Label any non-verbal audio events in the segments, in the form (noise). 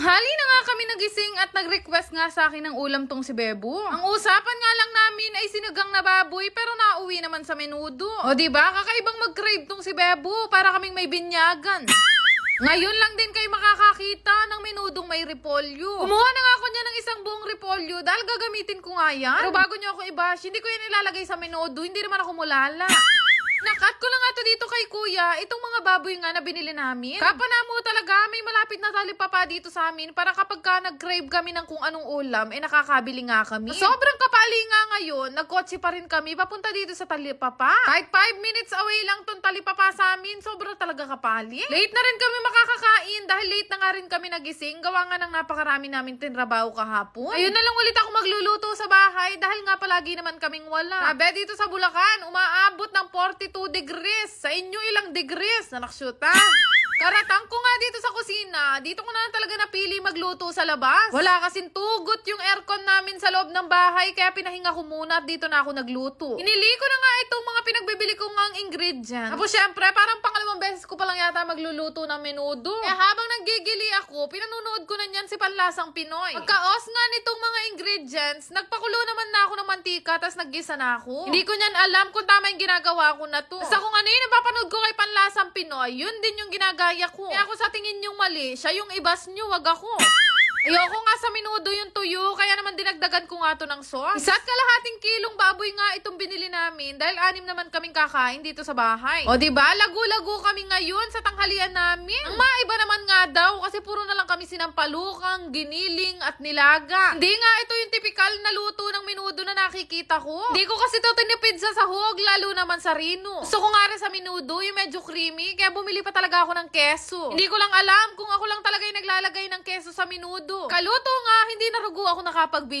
Tanghali na nga kami nagising at nag-request nga sa akin ng ulam tong si Bebo. Ang usapan nga lang namin ay sinigang na baboy pero nauwi naman sa menudo. O ba kakaibang mag-crave tong si Bebo para kaming may binyagan. Ngayon lang din kayo makakakita ng menudong may repolyo. Kumuha na nga ako niya ng isang buong repolyo dahil gagamitin ko nga yan. Pero bago niyo ako i-bash, hindi ko yan ilalagay sa menudo, hindi naman ako mulala. Nakat ko lang nga to dito kay kuya, itong mga baboy nga na binili namin. Kapana mo talaga, may malapit na talipapa dito sa amin para kapag ka nag-crave kami ng kung anong ulam, eh nakakabili nga kami. Sobrang kapali nga ngayon, nagkotse pa rin kami papunta dito sa talipapa. Kahit 5 minutes away lang tong talipapa sa amin, sobrang talaga kapali. Late na rin kami makakakain dahil late na nga rin kami nagising. Gawa nga ng napakarami namin tinrabaho kahapon. Ayun na lang ulit ako magluluto sa bahay dahil nga palagi naman kaming wala. Sabi dito sa Bulacan, umaabot ng 42 degrees. Sa inyo ilang degrees na naksyuta. Karatang ko nga dito sa kusina, dito ko na lang talaga napili magluto sa labas. Wala kasing tugot yung aircon namin sa loob ng bahay, kaya pinahinga ko muna at dito na ako nagluto. Inili ko na nga itong mga pinagbibili ko ngang ingredients. Tapos syempre, parang pangalawang beses ko pa lang yata magluluto ng menudo. Eh habang naggigili ako, pinanunood ko na niyan si Panlasang Pinoy. Pagkaos nga nitong mga ingredients, nagpakulo naman na ako ng mantika, tapos naggisa na ako. Hindi ko niyan alam kung tama yung ginagawa ko na to. Basta kung ano napapanood ko kay Panlasang Pinoy, yun din yung ginagaya ko. Kaya ako sa tingin yung mali, siya yung ibas nyo, wag ako. (laughs) Ayoko nga sa minudo yung tuyo, kaya naman dinagdagan ko nga to ng sauce. Isa't kalahating kilong baboy nga itong binili namin dahil anim naman kaming kakain dito sa bahay. O di ba lagu-lagu kami ngayon sa tanghalian namin. Ang maiba naman nga daw kasi puro na lang kami sinampalukang, giniling at nilaga. Hindi nga ito yung typical na luto ng minudo na nakikita ko. Hindi ko kasi to tinipid sa sahog, lalo naman sa rino. Gusto ko nga rin sa minudo yung medyo creamy, kaya bumili pa talaga ako ng keso. Hindi ko lang alam kung ako lang talaga yung naglalagay ng keso sa minudo. Kaluto nga, hindi narugo ako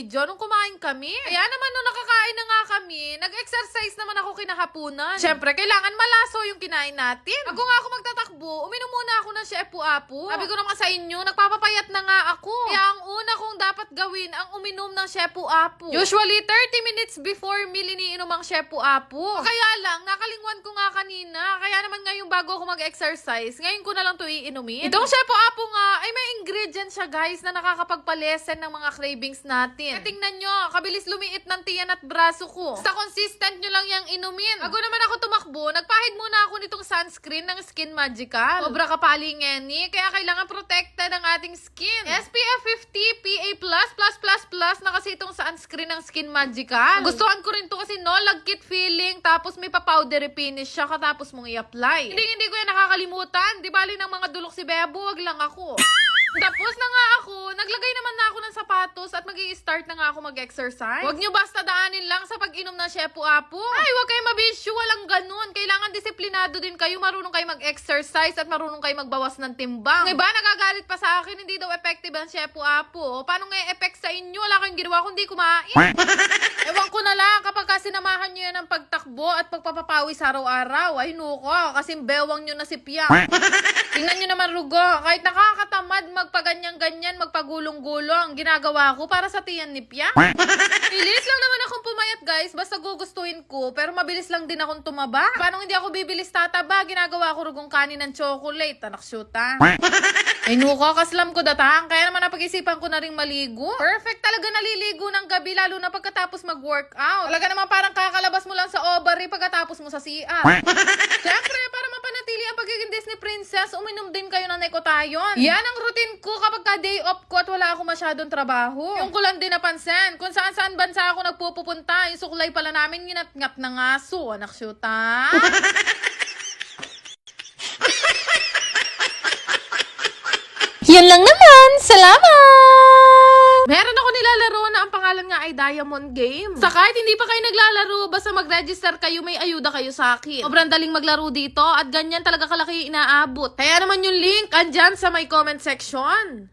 nakapag-video nung kumain kami. Kaya naman nung nakakain na nga kami, nag-exercise naman ako kinahapunan. Siyempre, kailangan malaso yung kinain natin. Bago nga ako magtatakbo, uminom muna ako ng Chef Apu. Sabi ko naman sa inyo, nagpapapayat na nga ako. Kaya ang una kong dapat gawin, ang uminom ng Chef Apu. Usually, 30 minutes before meal iniinom ang Chef Apu. O Kaya lang, nakalingwan naman ngayon bago ako mag-exercise, ngayon ko na lang to iinumin. Itong Chef Apu nga, ay may ingredients siya guys na nakakapagpalesen ng mga cravings natin. Kaya tingnan nyo, kabilis lumiit ng tiyan at braso ko. Basta consistent nyo lang yung inumin. Bago naman ako tumakbo, nagpahid muna ako nitong sunscreen ng Skin Magical. Sobra kapali ngeni, kaya kailangan protected ang ating skin. SPF 50 PA++++ na kasi itong sunscreen ng Skin Magical. Gustuhan ko rin to kasi no lagkit feeling, tapos may pa-powdery finish siya katapos mong i-apply. Hindi, hindi ko yan nakakalimutan. Di bali ng mga dulok si Bebo, wag lang ako. Tapos na nga ako, naglagay naman na ako ng sapatos at mag start na nga ako mag-exercise. Huwag nyo basta daanin lang sa pag-inom ng Shepu Apo. Ay, huwag kayo mabisyo, walang ganun. Kailangan disiplinado din kayo, marunong kayo mag-exercise at marunong kayo magbawas ng timbang. Ang iba, nagagalit pa sa akin, hindi daw effective ang Shepu Apo. Paano nga effect sa inyo? Wala kayong ginawa kundi kumain. (laughs) Ewan ko na lang, kapag kasi sinamahan nyo yan ng pagtakbo at pagpapapawis araw-araw, ay nuko, kasi bewang nyo na si Pia. (laughs) Tingnan nyo naman, Rugo, kahit nakakatamad magpaganyan-ganyan, magpagulong-gulong, ginagawa ko para sa tiyan ni Pia. Bilis lang naman akong pumayat, guys, basta gugustuhin ko, pero mabilis lang din akong tumaba. Paano hindi ako bibilis tataba? Ginagawa ko rugong kanin ng chocolate, anak syuta. (laughs) Ay nuko, kaslam ko datang, kaya naman napag-isipan ko na rin maligo. Perfect talaga naliligo ng gabi, lalo na pagkatapos mag-workout. Talaga naman parang kakalabas mo lang sa ovary pagkatapos mo sa CR. (laughs) Siyempre, para mapanatili ang pagiging Disney princess, uminom din kayo ng Nekotayon. Yan ang routine ko kapag ka day off ko at wala ako masyadong trabaho. Yung ko lang din napansin, kung saan saan bansa ako nagpupupunta, yung suklay pala namin ginat-ngat ng aso, anak syuta. (laughs) Yan lang naman. Salamat! Meron ako nilalaro pangalan nga ay Diamond Game. Sa kahit hindi pa kayo naglalaro, basta mag-register kayo, may ayuda kayo sa akin. Sobrang daling maglaro dito at ganyan talaga kalaki inaabot. Kaya naman yung link andyan sa may comment section.